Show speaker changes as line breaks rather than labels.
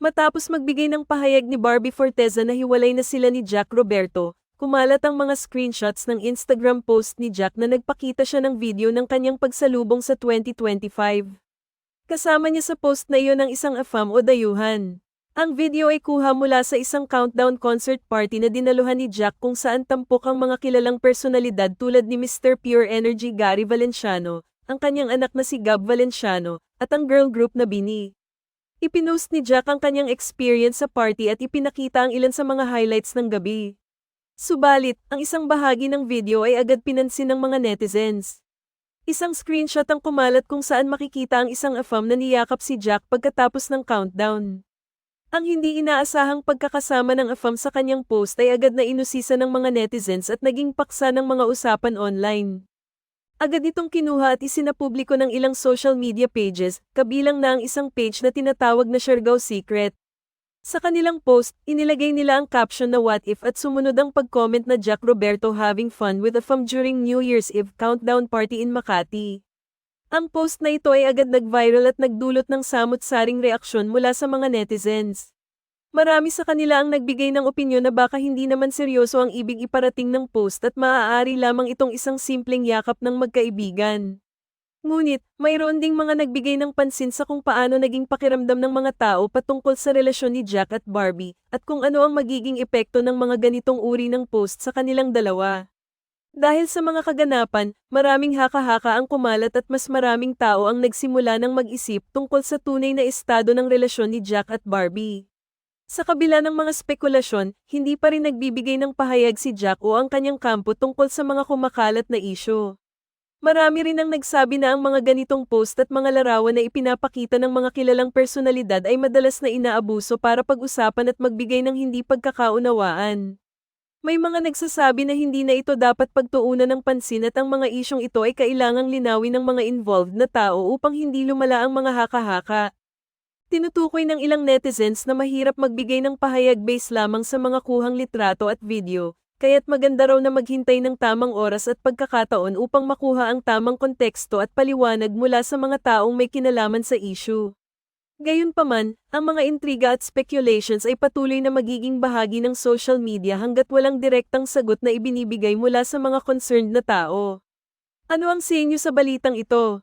Matapos magbigay ng pahayag ni Barbie Forteza na hiwalay na sila ni Jack Roberto, kumalat ang mga screenshots ng Instagram post ni Jack na nagpakita siya ng video ng kanyang pagsalubong sa 2025. Kasama niya sa post na iyon ang isang afam o dayuhan. Ang video ay kuha mula sa isang countdown concert party na dinaluhan ni Jack kung saan tampok ang mga kilalang personalidad tulad ni Mr. Pure Energy Gary Valenciano, ang kanyang anak na si Gab Valenciano, at ang girl group na Bini. Ipinost ni Jack ang kanyang experience sa party at ipinakita ang ilan sa mga highlights ng gabi. Subalit, ang isang bahagi ng video ay agad pinansin ng mga netizens. Isang screenshot ang kumalat kung saan makikita ang isang afam na niyakap si Jack pagkatapos ng countdown. Ang hindi inaasahang pagkakasama ng afam sa kanyang post ay agad na inusisa ng mga netizens at naging paksa ng mga usapan online. Agad itong kinuha at isinapubliko ng ilang social media pages, kabilang na ang isang page na tinatawag na Siargao Secret. Sa kanilang post, inilagay nila ang caption na what if at sumunod ang pag-comment na Jack Roberto having fun with a fam during New Year's Eve countdown party in Makati. Ang post na ito ay agad nag-viral at nagdulot ng samot-saring reaksyon mula sa mga netizens. Marami sa kanila ang nagbigay ng opinyon na baka hindi naman seryoso ang ibig iparating ng post at maaari lamang itong isang simpleng yakap ng magkaibigan. Ngunit, mayroon ding mga nagbigay ng pansin sa kung paano naging pakiramdam ng mga tao patungkol sa relasyon ni Jack at Barbie, at kung ano ang magiging epekto ng mga ganitong uri ng post sa kanilang dalawa. Dahil sa mga kaganapan, maraming haka-haka ang kumalat at mas maraming tao ang nagsimula ng mag-isip tungkol sa tunay na estado ng relasyon ni Jack at Barbie. Sa kabila ng mga spekulasyon, hindi pa rin nagbibigay ng pahayag si Jack o ang kanyang kampo tungkol sa mga kumakalat na isyo. Marami rin ang nagsabi na ang mga ganitong post at mga larawan na ipinapakita ng mga kilalang personalidad ay madalas na inaabuso para pag-usapan at magbigay ng hindi pagkakaunawaan. May mga nagsasabi na hindi na ito dapat pagtuunan ng pansin at ang mga isyong ito ay kailangang linawin ng mga involved na tao upang hindi lumala ang mga haka-haka. Tinutukoy ng ilang netizens na mahirap magbigay ng pahayag base lamang sa mga kuhang litrato at video, kaya't maganda raw na maghintay ng tamang oras at pagkakataon upang makuha ang tamang konteksto at paliwanag mula sa mga taong may kinalaman sa issue. Gayunpaman, ang mga intriga at speculations ay patuloy na magiging bahagi ng social media hanggat walang direktang sagot na ibinibigay mula sa mga concerned na tao. Ano ang sa inyo sa balitang ito?